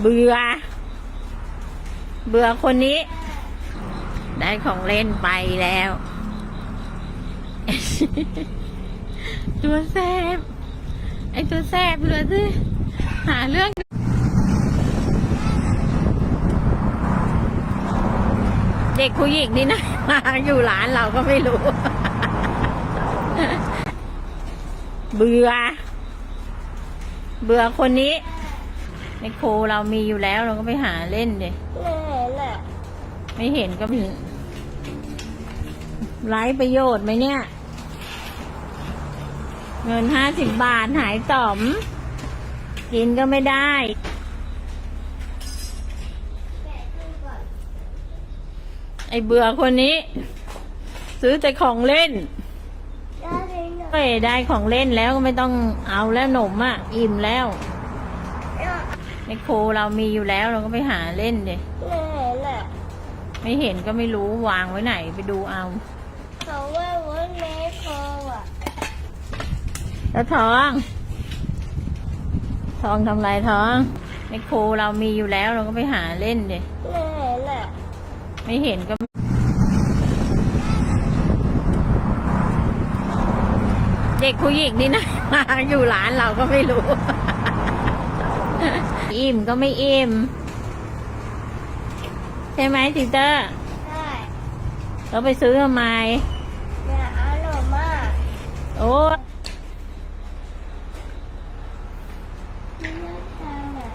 เบื่อ เบื่อคนนี้ ได้ของเล่นไปแล้ว ตัวแซบไอตัวแซบเลยสิหาเรื่องเด็กผู้หญิงนี่นะมาอยู่ร้านเราก็ไม่รู้ เบื่อ เบื่อคนนี้ ในโครูเรามีอยู่แล้วเราก็ไปหาเล่นเดไม่เห็นอะไม่เห็นก็มีไร้ประโยชน์ไหมเนี่ย เงินห้าสิบบาทหายต่อม กินก็ไม่ได้แกะขึ้นก่อนไอ้เบื่อคนนี้ ซื้อแต่ของเล่นได้เลยเนาะเอ้ยได้ของเล่นแล้วก็ไม่ต้องเอาแล้วหนมอะ อิ่มแล้ว ในโครูเรามีอยู่แล้วเราก็ไปหาเล่นเดไม่เห็นอะไม่เห็นก็ไม่รู้วางไว้ไหนไปดูเอาเขาว่าวันแม่โคอะแล้วทอง ทองทำไรทองในโครูเรามีอยู่แล้วเราก็ไปหาเล่นเดไม่เห็นอะไม่เห็นก็เด็กผู้หญิงนี่นะมาอยู่ร้านเราก็ไม่รู้ อิ่มก็ไม่อิ่มใช่ไหมติเตอร์ใช่เราไปซื้อทำไมเนี่ยอร่อยมากโอ้มีเยอะจังอะ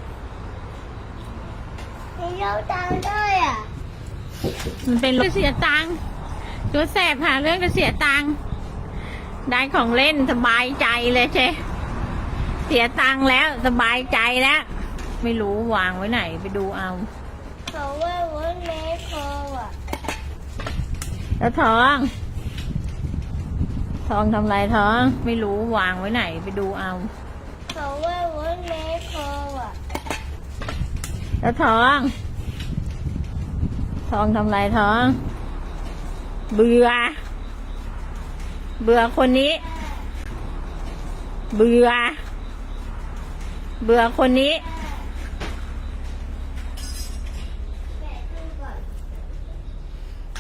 มีเยอะจังด้วยอะมันเป็นรถเสียตังค์ตัวแสบหาเรื่องก็เสียตังค์ได้ของเล่นสบายใจเลยเชเสียตังค์แล้วสบายใจแล้ว ไม่รู้วางไว้ไหนไปดูเอาเขาว่าวันแม่โคอะแล้วทอง ทองทำไรทอง ไม่รู้วางไว้ไหนไปดูเอาเขาว่าวันแม่โคอะแล้วทอง ทองทำไรทอง เบื่อ เบื่อคนนี้ เบื่อ เบื่อคนนี้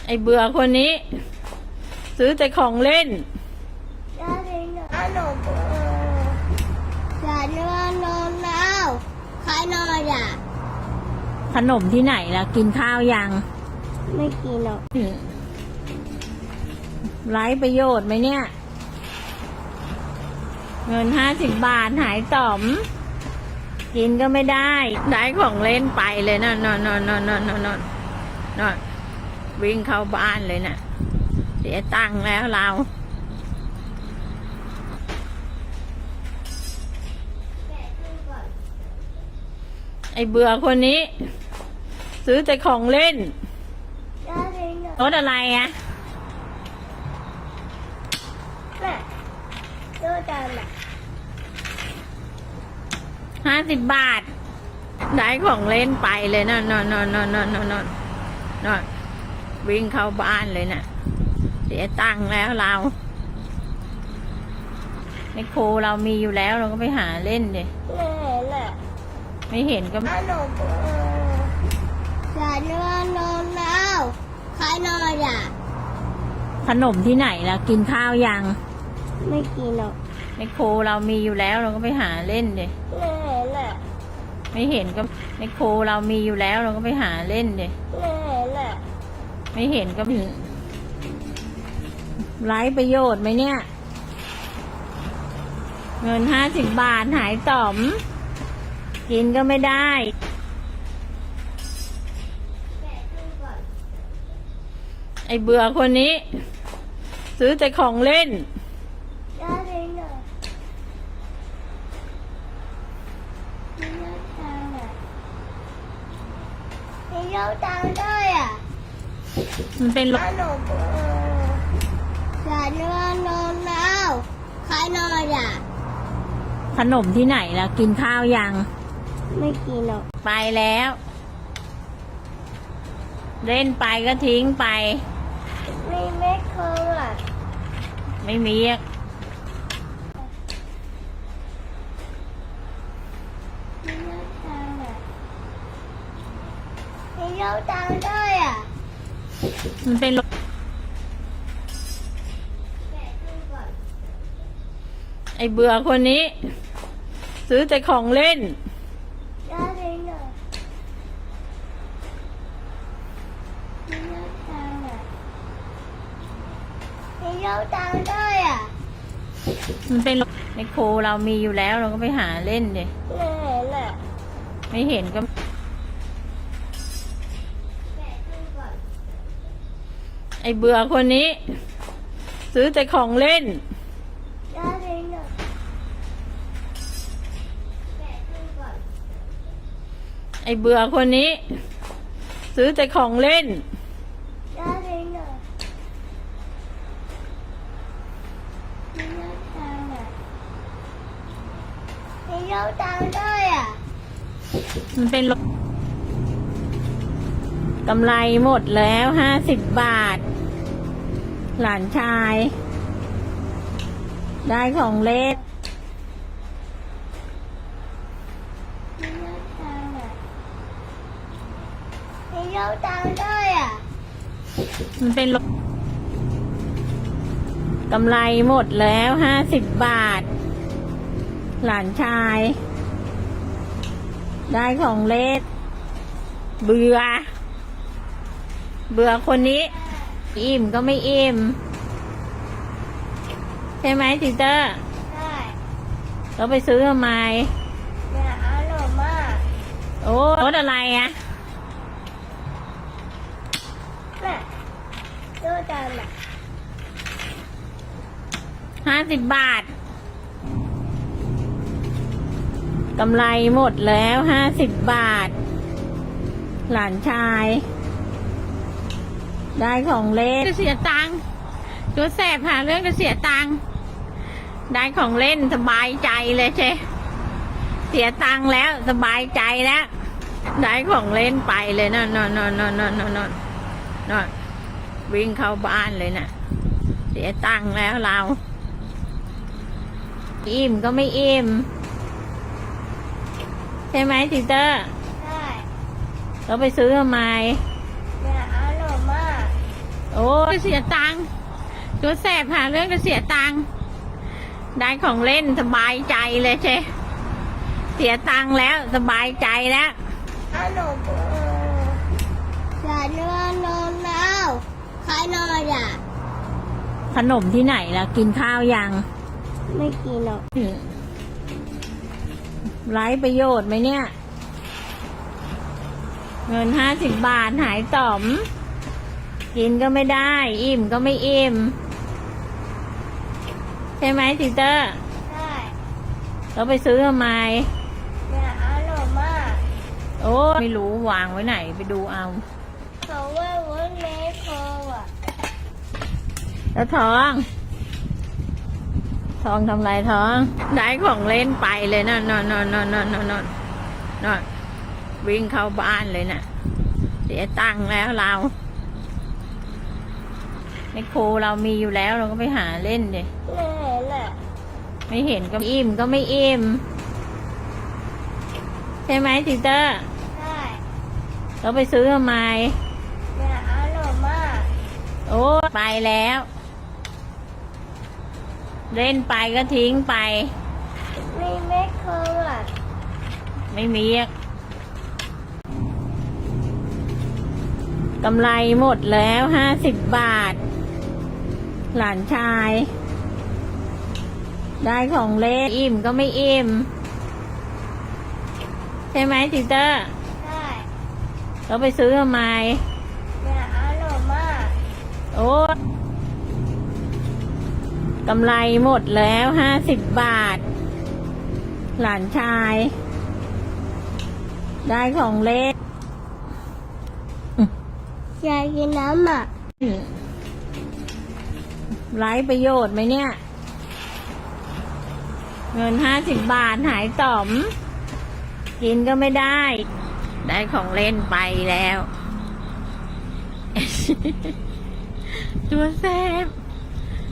ไอ้เบื่อคนนี้ ซื้อแต่ของเล่นได้เลยเนาะอร่อยเอออย่านอนนอนแล้วใครนอนอะขนมที่ไหนล่ะ กินข้าวยังไม่กินหรอกไร้ประโยชน์ไหมเนี่ย เงินห้าสิบบาทหายต่อม กินก็ไม่ได้ ได้ของเล่นไปเลยนะนอนนอนนอนนอนนอนนอนนอน วิ่งเข้าบ้านเลยนะเสียตังค์แล้วเราแกะขึ้นก่อนไอ้เบื่อคนนี้ ซื้อแต่ของเล่นได้เลยเนาะรถอะไรอะแม่ดูจังอะห้าสิบบาท ได้ของเล่นไปเลยนะนอนนอนนอนนอนนอนนอนนอน วิ่งเข้าบ้านเลยนะเสียตังค์แล้วเราในโครูเรามีอยู่แล้วเราก็ไปหาเล่นเดไม่เห็นอะไม่เห็นก็อร่อยเอออย่านอนนอนแล้วใครนอนอะขนมที่ไหนล่ะ กินข้าวยัง ไม่กินหรอกในโครูเรามีอยู่แล้วเราก็ไปหาเล่นเดไม่เห็นอะไม่เห็นก็ในโครูเรามีอยู่แล้วเราก็ไปหาเล่นเดไม่เห็นอะ ไม่เห็นก็มีไร้ประโยชน์ไหมเนี่ย เงินห้าสิบบาทหายต่อม กินก็ไม่ได้ไอเบื่อคนนี้ ซื้อแต่ของเล่นได้เลยเนาะมีเยอะจังอะ มีเยอะจังด้วยอะมันเป็นรอถร่อยเอออย่านอนนอนแล้วใครนอนอะขนมที่ไหนล่ะ กินข้าวยัง ไม่กินหรอกไปแล้ว เล่นไปก็ทิ้งไป ไม่ไม่เคยอะไม่มีอะเจ้าตังค์ด้วยอะ มันเป็นรถไอเบื่อคนนี้ ซื้อแต่ของเล่น มันเป็นในโคเรามีอยู่แล้วเราก็ไปหาเล่นเลยไม่เห็นก็ ไอเบื่อคนนี้ ซื้อแต่ของเล่น ไอเบื่อคนนี้ ซื้อแต่ของเล่น มันเป็นกำไรหมดแล้วห้าสิบบาท หลานชาย ได้ของเล่นมีเจ้าตังค์อะมีเจ้าตังค์ด้วยอะ มันเป็นรถกำไรหมดแล้วห้าสิบบาท หลานชาย ได้ของเล่นเบื่อ เบื่อคนนี้ อิ่มก็ไม่อิ่มใช่ไหมติเตอร์ได้เราไปซื้อทำไมเนี่ยอร่อยมากโอ้รถอะไรอะแม่ดูตามอะห้าสิบบาทกำไรหมดแล้วห้าสิบบาท หลานชาย ได้ของเล่นจะเสียตังค์ตัวแสบหาเรื่องจะเสียตังค์ได้ของเล่นสบายใจเลยเชเสียตังค์แล้วสบายใจแล้ว ได้ของเล่นไปเลยนอนนอนนอนนอนนอนนอนนอนวิ่งเข้าบ้านเลยนะ่ะ เสียตังค์แล้วเรา อิ่มก็ไม่อิ่มใช่ไหมติเตอร์ ใช่เราไปซื้อทำไม โอ้ยเสียตังค์ตัวแสบหาเรื่องจะเสียตังค์ได้ของเล่นสบายใจเลยเชเสียตังค์แล้วสบายใจแล้วอร่อยเอออย่านอนนอนแล้วใครนอนอะขนมที่ไหนล่ะ กินข้าวยัง ไม่กินหรอกไร้ประโยชน์ไหมเนี่ย เงินห้าสิบบาทหายต่อม กินก็ไม่ได้ อิ่มก็ไม่อิ่ม ใช่ไหมติเตอร์ใช่เราไปซื้อทำไมเนี่ยอร่อยมากโอ้ไม่รู้วางไว้ไหนไปดูเอาเขาว่าวันแม่คออะแล้วทอง ทองทำไรทอง ได้ของเล่นไปเลยนะนอนนอนนอนนอนนอนนอนนอนวิ่งเข้าบ้านเลยนะ่ะเสียตังค์แล้วเรา ในโคเรามีอยู่แล้วเราก็ไปหาเล่นดิไม่เห็นอะไม่เห็นก็อิ่มก็ไม่อิ่มใช่ไหมติเตอร์ได้เราไปซื้อทำไมเนี่ยอร่อยมากโอ้ไปแล้ว เล่นไปก็ทิ้งไป มีเมโครอะไม่มีอะกำไรหมดแล้วห้าสิบบาท หลานชาย ได้ของเล่นอิ่มก็ไม่อิ่ม ใช่ไหมติเตอร์ได้เราไปซื้อทำไมเนี่ยอร่อยมากโอ้กำไรหมดแล้วห้าสิบบาท หลานชาย ได้ของเล่นอยากกินน้ำอะ ไร้ประโยชน์ไหมเนี่ย เงินห้าสิบบาทหายต่อม กินก็ไม่ได้ ได้ของเล่นไปแล้ว ตัวแซบ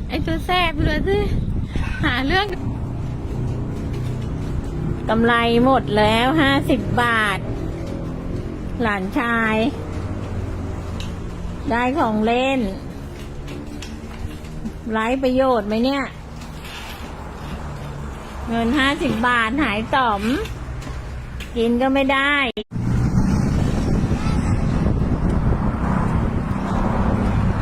ไอตัวแซบเลยสิหาเรื่องกำไรหมดแล้วห้าสิบบาท หลานชาย ได้ของเล่น ไร้ประโยชน์ไหมเนี่ย เงินห้าสิบบาทหายต่อม กินก็ไม่ได้